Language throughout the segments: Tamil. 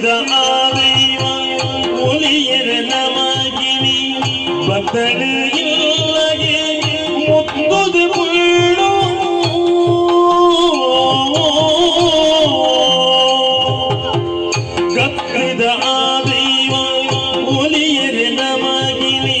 செய்த ஆதை ஒளியர நமாகினி. பத்தனு இல்லையே முத்துது முள்ளோ. கத்தித ஆதை ஒளியர நமாகினி.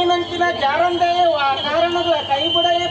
ಮಣ್ಣಿನಂಚಿನ ಜಾರಂದೆಯ ಕಾರಣದ ಕೈ ಬಿಡಲೇ